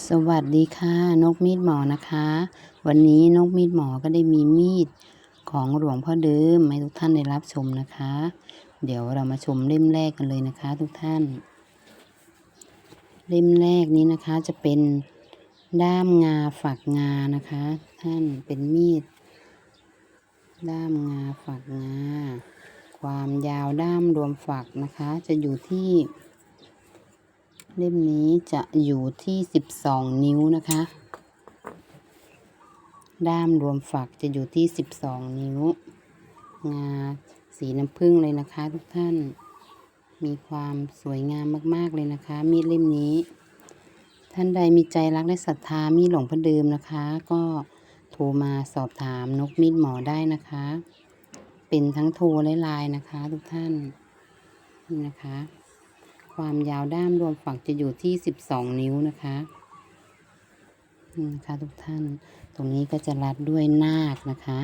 สวัสดีค่ะ นกมีดหมอนะคะ วันนี้นกมีดหมอก็ได้มีมีดของหลวงพ่อเดิมให้ทุกท่านได้รับชมนะคะ เดี๋ยวเรามาชมเล่มแรกกันเลยนะคะ ทุกท่าน เล่มแรกนี้นะคะจะเป็นด้ามงาฝักงานะคะ ท่านเป็นมีด ด้ามงาฝักงา ความยาวด้ามรวมฝักนะคะ จะอยู่ที่ เล่มนี้จะอยู่ที่สิบสองนิ้วนะคะ ด้ามรวมฝักจะอยู่ที่สิบสองนิ้ว งาสีน้ำผึ้งเลยนะคะทุกท่าน มีความสวยงามมากๆเลยนะคะ มีดเล่มนี้ ท่านใดมีใจรักและศรัทธามีดหลงพ่อเดิมนะคะ ก็โทรมาสอบถามนกมีดหมอได้นะคะ เป็นทั้งโทรและไลน์นะคะ ทุกท่านนี่นะคะ ความยาวด้ามรวมฝักจะอยู่ที่สิบสองนิ้วนะคะนะคะทุกท่าน ตรงนี้ก็จะรัดด้วยนาคนะคะ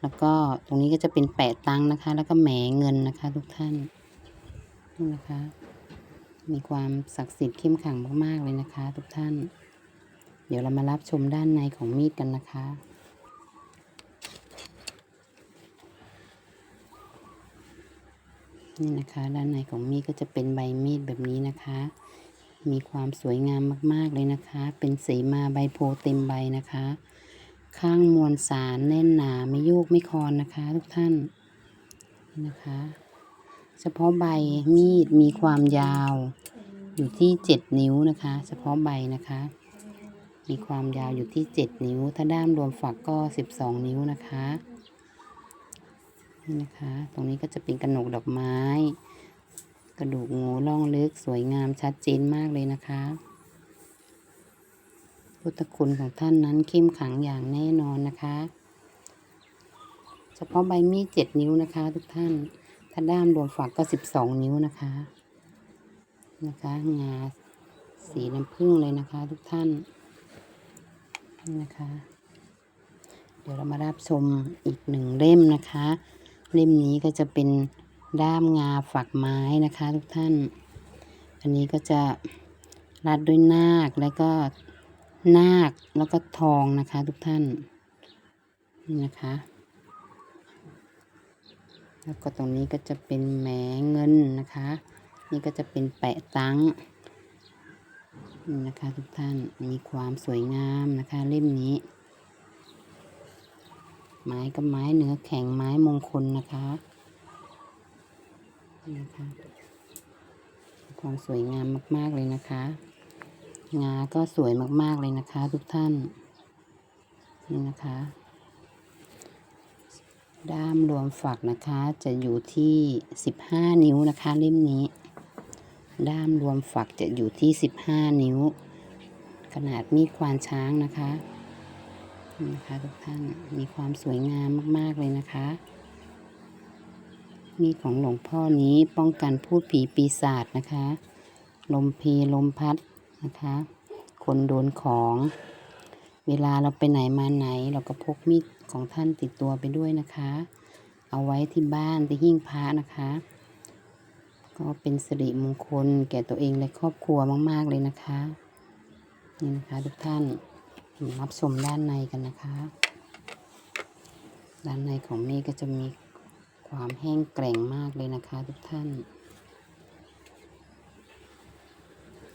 แล้วก็ตรงนี้ก็จะเป็นแปะตังนะคะ แล้วก็แหมเงินนะคะ ทุกท่านนี่นะคะ มีความศักดิ์สิทธิ์เข้มขังมากๆเลยนะคะ ทุกท่าน เดี๋ยวเรามารับชมด้านในของมีดกันนะคะ นี่นะคะด้านในของมีดก็จะเป็นใบมีดแบบนี้นะคะ มีความสวยงามมากๆเลยนะคะ เป็นสีมาใบโพเต็มใบนะคะ ข้างมวลสารแน่นหนาไม่โยกไม่คอนนะคะ ทุกท่านนี่นะคะ เฉพาะใบมีดมีความยาวอยู่ที่เจ็ดนิ้วนะคะ เฉพาะใบนะคะ มีความยาวอยู่ที่เจ็ดนิ้ว ถ้าด้ามรวมฝักก็สิบสองนิ้วนะคะ นี่นะคะ ตรงนี้ก็จะเป็นกระหนกดอกไม้ กระดูกงูล่องลึกสวยงามชัดเจนมากเลยนะคะ พุทธคุณของท่านนั้นเข้มขังอย่างแน่นอนนะคะ เฉพาะใบมีดเจ็ดนิ้วนะคะ ทุกท่าน ถ้าด้ามรวมฝักก็สิบสองนิ้วนะคะ นะคะงาสีน้ำผึ้งเลยนะคะ ทุกท่านนี่นะคะ เดี๋ยวเรามารับชมอีกหนึ่งเล่มนะคะ เล่มนี้ก็จะเป็นด้ามงาฝักไม้นะคะทุกท่าน อันนี้ก็จะรัดด้วยนาคแล้วก็นาคแล้วก็ทองนะคะทุกท่านนี่นะคะ แล้วก็ตรงนี้ก็จะเป็นแหมเงินนะคะ นี่ก็จะเป็นแปะตังนี่นะคะทุกท่านมีความสวยงามนะคะเล่มนี้ ไม้กับไม้เนื้อแข็งไม้มงคลนะคะนี่นะคะความสวยงามมาก ๆ เลยนะคะ งาก็สวยมาก ๆ เลยนะคะ ทุกท่าน นี่นะคะ ด้ามรวมฝักนะคะจะอยู่ที่สิบห้านิ้วนะคะเล่มนี้ ด้ามรวมฝักจะอยู่ที่สิบห้านิ้ว ขนาดมีดควานช้างนะคะ นะคะทุกท่านมีความสวยงามมาก ๆ เลยนะคะ มีดของหลวงพ่อนี้ป้องกันพูดผีปีศาจนะคะ ลมพลลมพัดนะคะ คนโดนของ เวลาเราไปไหนมาไหน เราก็พกมีดของท่านติดตัวไปด้วยนะคะ เอาไว้ที่บ้านที่หิ้งพระนะคะ ก็เป็นสิริมงคลแก่ตัวเองและครอบครัวมาก ๆ เลยนะคะ นี่นะคะทุกท่าน รับชมด้านในกันนะคะ ด้านในของมีก็จะมีความแห้งแกร่งมากเลยนะคะทุกท่าน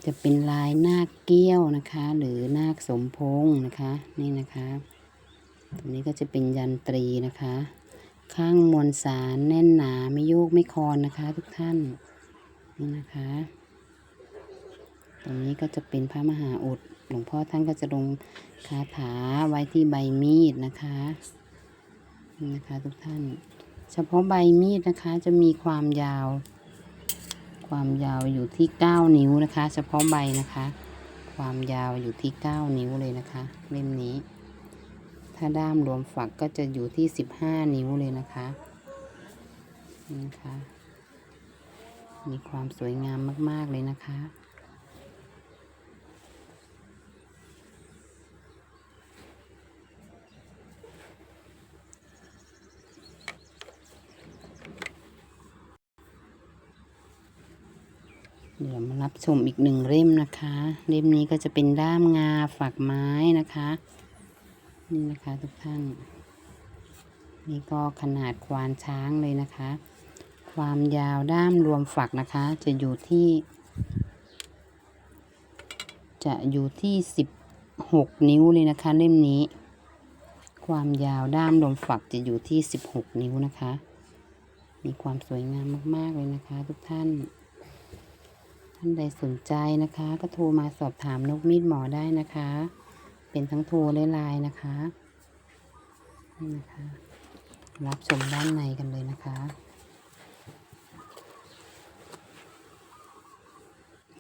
จะเป็นลายนาคเกี้ยวนะคะ หรือนาคสมพงษ์นะคะ นี่นะคะตรงนี้ก็จะเป็นยันตรีนะคะ ข้างมวลสารแน่นหนาไม่โยกไม่คอนนะคะ ทุกท่านนี่นะคะ ตรงนี้ก็จะเป็นพระมหาอุด หลวงพ่อท่านก็จะลงคาถาไว้ที่ใบมีดนะคะนะคะทุกท่าน เฉพาะใบมีดนะคะจะมีความยาว ความยาวอยู่ที่เก้านิ้วนะคะ เฉพาะใบนะคะ ความยาวอยู่ที่เก้านิ้วเลยนะคะ เล่มนี้ ถ้าด้ามรวมฝักก็จะอยู่ที่สิบห้านิ้วเลยนะคะนี่นะคะมีความสวยงามมาก ๆ เลยนะคะ เดี๋ยวมารับชมอีกหนึ่งเล่มนะคะ เล่มนี้ก็จะเป็นด้ามงาฝักไม้นะคะ นี่นะคะทุกท่าน นี่ก็ขนาดควานช้างเลยนะคะ ความยาวด้ามรวมฝักนะคะ จะอยู่ที่ จะอยู่ที่สิบหกนิ้วเลยนะคะ เล่มนี้ ความยาวด้ามรวมฝักจะอยู่ที่สิบหกนิ้วนะคะ มีความสวยงามมาก ๆ เลยนะคะ ทุกท่านานใดสนใจนะคะ ก็โทรมาสอบถามนกมีดหมอได้นะคะ เป็นทั้งโทรและไลน์นะคะนี่นะคะ รับชมด้านในกันเลยนะคะ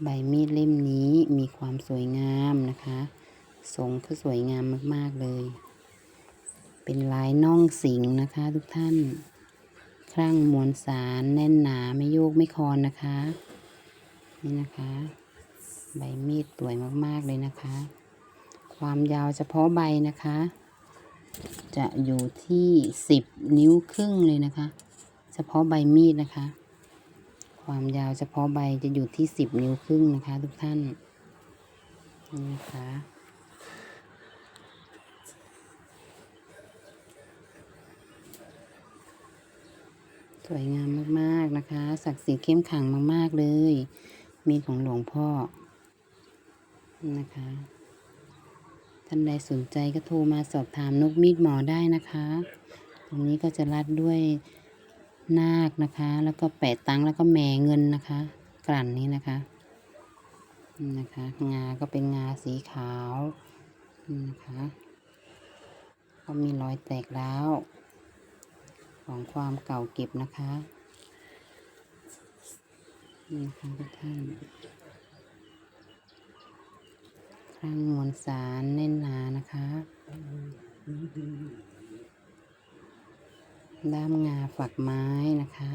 ใบมีดเล่มนี้มีความสวยงามนะคะทรงก็สวยงามมาก ๆ เลย เป็นลายน่องสิงนะคะ ทุกท่านครั่งมวลสารแน่นหนาไม่โยกไม่คอนนะคะ นี่นะคะ ใบมีดสวยมากๆเลยนะคะ ความยาวเฉพาะใบนะคะ จะอยู่ที่สิบนิ้วครึ่งเลยนะคะ เฉพาะใบมีดนะคะ ความยาวเฉพาะใบจะอยู่ที่สิบนิ้วครึ่งนะคะ ทุกท่านนี่นะคะสวยงามมาก ๆ นะคะ ศักดิ์ศรีเข้มขลังมาก ๆ เลย มีดของหลวงพ่อนะคะ ท่านใดสนใจก็โทรมาสอบถามนกมีดหมอได้นะคะ ตรงนี้ก็จะรัดด้วยนาคนะคะ แล้วก็แปะตังแล้วก็แหมเงินนะคะ กลั่นนี้นะคะนะคะ งาก็เป็นงาสีขาวนี่นะคะ ก็มีรอยแตกร้าวของความเก่าเก็บนะคะ นี่นะคะทุกท่านรั้งมวลสารแน่นหนานะคะด้ามงาฝักไม้นะคะ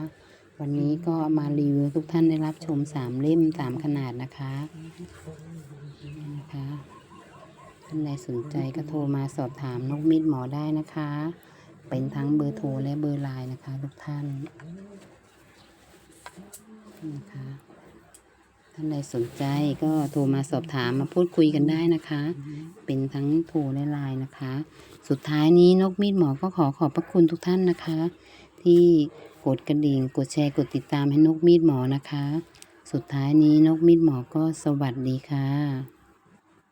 วันนี้ก็มารีวิวทุกท่านได้รับชมสามเล่มสามขนาดนะคะนะคะท่านใดสนใจก็โทรมาสอบถามนกมิดหมอได้นะคะ เป็นทั้งเบอร์โทรและเบอร์ไลน์นะคะทุกท่าน นะคะท่านใดสนใจก็โทรมาสอบถามมาพูดคุยกันได้นะคะ เป็นทั้งโทรและไลน์นะคะ สุดท้ายนี้นกมีดหมอก็ขอขอบพระคุณทุกท่านนะคะ ที่กดกระดิ่งกดแชร์กดติดตามให้นกมีดหมอนะคะ สุดท้ายนี้นกมีดหมอก็สวัสดีค่ะ